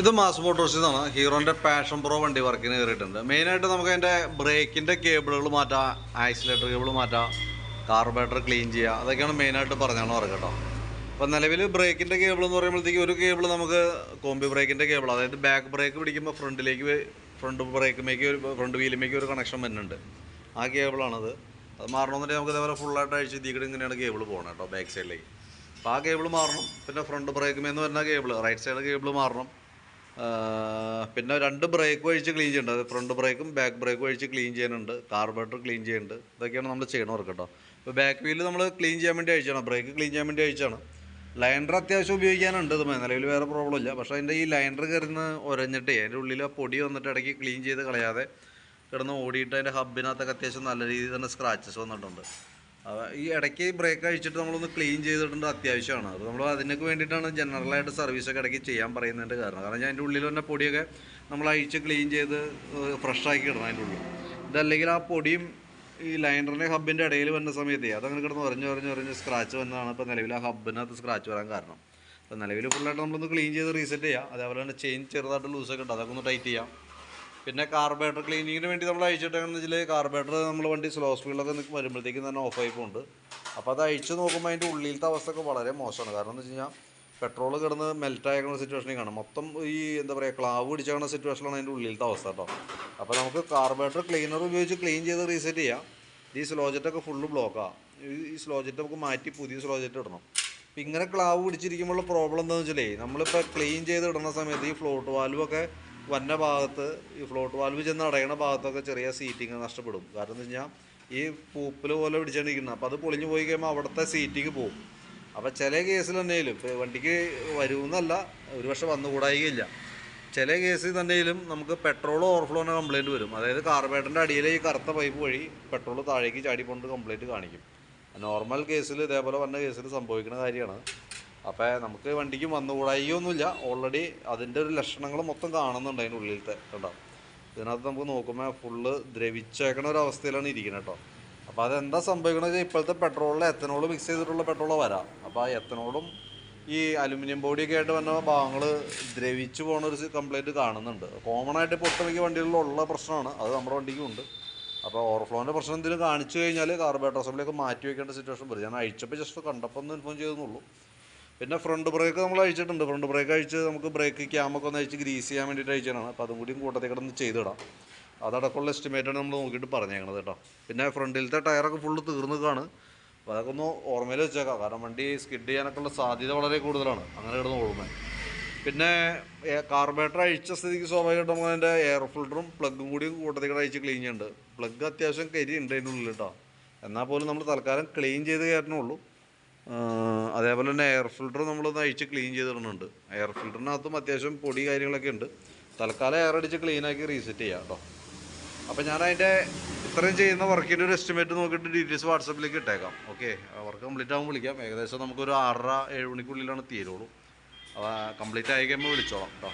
ഇത് മാസ് മോട്ടോഴ്സിൽ നിന്നാണ് ഹീറോന്റെ passion pro വണ്ടി വർക്കിന് കയറിയിട്ടുണ്ട് മെയിനായിട്ട് നമുക്ക് അതിന്റെ ബ്രേക്കിന്റെ കേബിളുകൾ മാറ്റാം ആക്സിലേറ്റർ കേബിൾ മാറ്റാം കാർബറേറ്റർ ക്ലീൻ ചെയ്യുക അതൊക്കെയാണ് മെയിനായിട്ട് പറഞ്ഞാണ് വർക്ക് കേട്ടോ. അപ്പോൾ നിലവിൽ ബ്രേക്കിന്റെ കേബിൾ എന്ന് പറയുമ്പോഴത്തേക്ക് ഒരു കേബിൾ നമുക്ക് കോമ്പി ബ്രേക്കിന്റെ കേബിൾ അതായത് ബാക്ക് ബ്രേക്ക് പിടിക്കുമ്പോൾ ഫ്രണ്ടിലേക്ക് ഫ്രണ്ട് ബ്രേക്കുമേക്ക് ഒരു ഫ്രണ്ട് വീലുമേക്ക് ഒരു കണക്ഷൻ വരുന്നുണ്ട്. ആ കേബിളാണത്. അത് മാറണമെന്നുണ്ടെങ്കിൽ നമുക്ക് ഇതേപോലെ ഫുള്ളായിട്ട് അഴിച്ച് ഇതിക്കടെ ഇങ്ങനെയാണ് കേബിൾ പോകണം കേട്ടോ ബാക്ക് സൈഡിലേക്ക്. അപ്പോൾ ആ കേബിൾ മാറണം. പിന്നെ ഫ്രണ്ട് ബ്രേക്കുമേന്ന് വരുന്ന കേബിൾ റൈറ്റ് സൈഡ് കേബിൾ മാറണം. പിന്നെ രണ്ട് ബ്രേക്ക് ഒഴിച്ച് ക്ലീൻ ചെയ്യേണ്ടത് ഫ്രണ്ട് ബ്രേക്കും ബാക്ക് ബ്രേക്കും ഒഴിച്ച് ക്ലീൻ ചെയ്യാനുണ്ട് കാർബറേറ്റർ ക്ലീൻ ചെയ്യുന്നുണ്ട്. ഇതൊക്കെയാണ് നമ്മൾ ചെയ്യണം വർക്ക് കേട്ടോ ഇപ്പോൾ ബാക്ക് വീൽ നമ്മൾ ക്ലീൻ ചെയ്യാൻ വേണ്ടി അയച്ചാണ് ബ്രേക്ക് ക്ലീൻ ചെയ്യാൻ വേണ്ടി അയച്ചാണ് ലൈൻഡർ അത്യാവശ്യം ഉപയോഗിക്കാനുണ്ട്. ഇത് നിലവിൽ വേറെ പ്രോബ്ലം ഇല്ല. പക്ഷേ അതിന്റെ ഈ ലൈൻഡർ കയറുന്ന ഒരഞ്ഞിട്ട് അതിന്റെ ഉള്ളിൽ ആ പൊടി വന്നിട്ട് ഇടയ്ക്ക് ക്ലീൻ ചെയ്ത് കളയാതെ കിടന്ന് ഓടിയിട്ട് അതിന്റെ ഹബിനകത്തൊക്കെ അത്യാവശ്യം നല്ല രീതിയിൽ തന്നെ സ്ക്രാച്ചസ് വന്നിട്ടുണ്ട്. ഈ ഇടയ്ക്ക് ബ്രേക്ക് അഴിച്ചിട്ട് നമ്മളൊന്ന് ക്ലീൻ ചെയ്തിട്ടുണ്ട് അത്യാവശ്യമാണ്. അത് നമ്മൾ അതിനൊക്കെ വേണ്ടിയിട്ടാണ് ജനറലായിട്ട് സർവീസൊക്കെ ഇടയ്ക്ക് ചെയ്യാൻ പറയുന്നതിന്റെ കാരണം. കാരണം അതിന്റെ ഉള്ളിൽ തന്നെ പൊടിയൊക്കെ നമ്മൾ അഴിച്ച് ക്ലീൻ ചെയ്ത് ഫ്രഷാക്കി ഇടണം അതിന്റെ ഉള്ളിൽ. ഇതല്ലെങ്കിൽ ആ പൊടിയും ഈ ലൈനറിന്റെ ഹബിന്റെ ഇടയിൽ വന്ന സമയത്തേ അതങ്ങനെ കിടന്ന് ഉറഞ്ഞ് ഉറഞ്ഞ് ഉറഞ്ഞ് സ്ക്രാച്ച് വന്നതാണ് ഇപ്പോൾ നിലവിൽ ആ ഹബിനകത്ത് സ്ക്രാച്ച് വരാൻ കാരണം. അപ്പോൾ നിലവിൽ ഫുള്ളായിട്ട് നമ്മളൊന്ന് ക്ലീൻ ചെയ്ത് റീസെറ്റ് ചെയ്യാം. അതേപോലെ തന്നെ ചെയിൻ ചെറുതായിട്ട് ലൂസൊക്കെ ഉണ്ട് അതൊക്കെ ഒന്ന് ടൈറ്റ് ചെയ്യാം. പിന്നെ കാർബേറ്റർ ക്ലീനിങ്ങിന് വേണ്ടി നമ്മൾ അയച്ചിട്ടെന്ന് വെച്ചാൽ കാർബേറ്റർ നമ്മൾ വണ്ടി സ്ലോ സ്പീഡിലൊക്കെ നിൽക്കും വരുമ്പോഴത്തേക്കും തന്നെ ഓഫ് ആയി പോകുന്നുണ്ട് അപ്പോൾ അത് അയച്ചു നോക്കുമ്പോൾ അതിന്റെ ഉള്ളിലത്തെ അവസ്ഥയൊക്കെ വളരെ മോശമാണ്. കാരണം എന്ന് വെച്ച് കഴിഞ്ഞാൽ പെട്രോൾ കിടന്ന് മെൽറ്റ് ആയിരിക്കുന്ന സിറ്റുവേഷനിൽ കാണും. മൊത്തം ഈ എന്താ പറയുക ക്ലാവ് പിടിച്ചാകുന്ന സിറ്റുവേഷനാണ് അതിന്റെ ഉള്ളിലത്തെ അവസ്ഥ കേട്ടോ. അപ്പോൾ നമുക്ക് കാർബേറ്റർ ക്ലീനർ ഉപയോഗിച്ച് ക്ലീൻ ചെയ്ത് റീസെറ്റ് ചെയ്യാം. ഈ സ്ലോ ജെറ്റൊക്കെ ഫുള്ള് ബ്ലോക്കാണ് ഈ സ്ലോജറ്റ് നമുക്ക് മാറ്റി പുതിയ സ്ലോജറ്റ് ഇടണം. അപ്പം ഇങ്ങനെ ക്ലാവ് പിടിച്ചിരിക്കുമ്പോഴുള്ള പ്രോബ്ലം എന്താണെന്ന് വെച്ചാലേ നമ്മളിപ്പോൾ ക്ലീൻ ചെയ്ത് ഇടുന്ന സമയത്ത് ഈ ഫ്ലോട്ട് വാൽവൊക്കെ വന്ന ഭാഗത്ത് ഈ ഫ്ലോട്ട് വാൽവ് ചെന്ന് അടയണ ഭാഗത്തൊക്കെ ചെറിയ സീറ്റിങ് നഷ്ടപ്പെടും. കാരണം എന്ന് കഴിഞ്ഞാൽ ഈ പൂപ്പിൽ പോലെ പിടിച്ചുകൊണ്ടിരിക്കുന്നത് അപ്പോൾ അത് പൊളിഞ്ഞു പോയി കഴിയുമ്പോൾ അവിടുത്തെ സീറ്റിങ് പോകും അപ്പോൾ ചില കേസിൽ തന്നെയും വണ്ടിക്ക് വരുമെന്നല്ല ഒരു പക്ഷെ വന്നുകൂടായികയില്ല ചില കേസിൽ തന്നെയും നമുക്ക് പെട്രോൾ ഓവർഫ്ലോന് കംപ്ലയിന്റ് വരും. അതായത് കാർബേറ്ററിന്റെ അടിയിലെ ഈ കറുത്ത പൈപ്പ് വഴി പെട്രോൾ താഴേക്ക് ചാടി കൊണ്ട് കംപ്ലൈന്റ് കാണിക്കും നോർമൽ കേസിൽ ഇതേപോലെ വന്ന കേസിൽ സംഭവിക്കുന്ന കാര്യമാണ്. അപ്പോൾ നമുക്ക് വണ്ടിക്ക് വന്നുകൂടായിയൊന്നുമില്ല ഓൾറെഡി അതിന്റെ ഒരു ലക്ഷണങ്ങൾ മൊത്തം കാണുന്നുണ്ട് അതിന്റെ ഉള്ളിലത്തെ കേട്ടോ ഇതിനകത്ത് നമുക്ക് നോക്കുമ്പോൾ ഫുള്ള് ദ്രവിച്ചേക്കണ ഒരു അവസ്ഥയിലാണ് ഇരിക്കുന്നത് കേട്ടോ. അപ്പോൾ അതെന്താ സംഭവിക്കണമെന്ന് വെച്ചാൽ ഇപ്പോഴത്തെ പെട്രോളിൽ എത്തനോൾ മിക്സ് ചെയ്തിട്ടുള്ള പെട്രോൾ വരാം. അപ്പോൾ ആ എത്തനോളും ഈ അലുമിനിയം ബോഡിയൊക്കെ ആയിട്ട് വന്ന ഭാഗങ്ങൾ ദ്രവിച്ചു പോണ ഒരു കംപ്ലൈന്റ് കാണുന്നുണ്ട്. കോമൺ ആയിട്ട് ഇപ്പോൾ ഒട്ടുമിക്ക വണ്ടികളിലുള്ള പ്രശ്നമാണ്. അത് നമ്മുടെ വണ്ടിക്കും ഉണ്ട്. അപ്പോൾ ഓവർഫ്ലോന്റെ പ്രശ്നം എന്തെങ്കിലും കാണിച്ചു കഴിഞ്ഞാൽ കാർബറേറ്റർ അസംബ്ലിയൊക്കെ മാറ്റി വയ്ക്കേണ്ട സിറ്റുവേഷൻ വരും. ഞാൻ അഴിച്ചപ്പോൾ ജസ്റ്റ് കണ്ടപ്പോൾ ഒന്ന് ഇൻഫോം ചെയ്തെന്നുള്ളൂ പിന്നെ ഫ്രണ്ട് ബ്രേക്ക് നമ്മൾ അഴിച്ചിട്ടുണ്ട്. ഫ്രണ്ട് ബ്രേക്ക് അഴിച്ച് നമുക്ക് ബ്രേക്ക് ക്യാമൊക്കെ ഒന്ന് അഴിച്ച് ഗ്രീസ് ചെയ്യാൻ വേണ്ടിയിട്ട് അഴിച്ചതാണ്. അപ്പോൾ അതും കൂടിയും കൂട്ടത്തിൽ കിടന്ന് ചെയ്തിടാം. അതടക്കമുള്ള എസ്റ്റിമേറ്റാണ് നമ്മൾ നോക്കിയിട്ട് പറഞ്ഞേക്കണത് കേട്ടോ. പിന്നെ ഫ്രണ്ടിലത്തെ ടയറൊക്കെ ഫുള്ള് തീർന്നിക്കാണ് അപ്പോൾ അതൊക്കെ ഒന്ന് ഓർമ്മയിൽ വെച്ചേക്കാം. കാരണം വണ്ടി സ്കിഡ് ചെയ്യാനൊക്കെ ഉള്ള സാധ്യത വളരെ കൂടുതലാണ്. അങ്ങനെ കിടന്ന് ഓടുന്നത്. പിന്നെ കാർബേറ്റർ അഴിച്ച സ്ഥിതിക്ക് സ്വാഭാവികമായിട്ടും നമ്മൾ അതിന്റെ എയർ ഫിൽറ്ററും പ്ലഗും കൂടി കൂട്ടത്തിൽ കൂടെ അഴിച്ച് ക്ലീൻ ചെയ്യുന്നുണ്ട്. പ്ലഗ് അത്യാവശ്യം കരി ഉണ്ട് അതിന്റെ ഉള്ളിൽ കേട്ടോ. എന്നാൽ പോലും നമ്മൾ തൽക്കാലം ക്ലീൻ ചെയ്ത് കയറ്റണുള്ളൂ ആഹ് അതേപോലെ തന്നെ എയർ ഫിൽറ്റർ നമ്മളൊന്ന് അഴിച്ച് ക്ലീൻ ചെയ്തിടുന്നുണ്ട് എയർ ഫിൽറ്ററിനകത്തും അത്യാവശ്യം പൊടി കാര്യങ്ങളൊക്കെ ഉണ്ട്. തൽക്കാലം എയർ അടിച്ച് ക്ലീനാക്കി റീസെറ്റ് ചെയ്യാം കേട്ടോ അപ്പോൾ ഞാൻ അതിന്റെ ഇത്രയും ചെയ്യുന്ന വർക്കിന്റെ ഒരു എസ്റ്റിമേറ്റ് നോക്കിയിട്ട് ഡീറ്റെയിൽസ് വാട്സപ്പിലേക്ക് ഇട്ടേക്കാം. ഓക്കെ വർക്ക് കംപ്ലീറ്റ് ആകുമ്പോൾ വിളിക്കാം. ഏകദേശം നമുക്കൊരു ആറര ഏഴ് മണിക്കുള്ളിലാണ് തീരുള്ളൂ. കംപ്ലീറ്റ് ആയി കഴിയുമ്പോൾ വിളിച്ചോളാം കേട്ടോ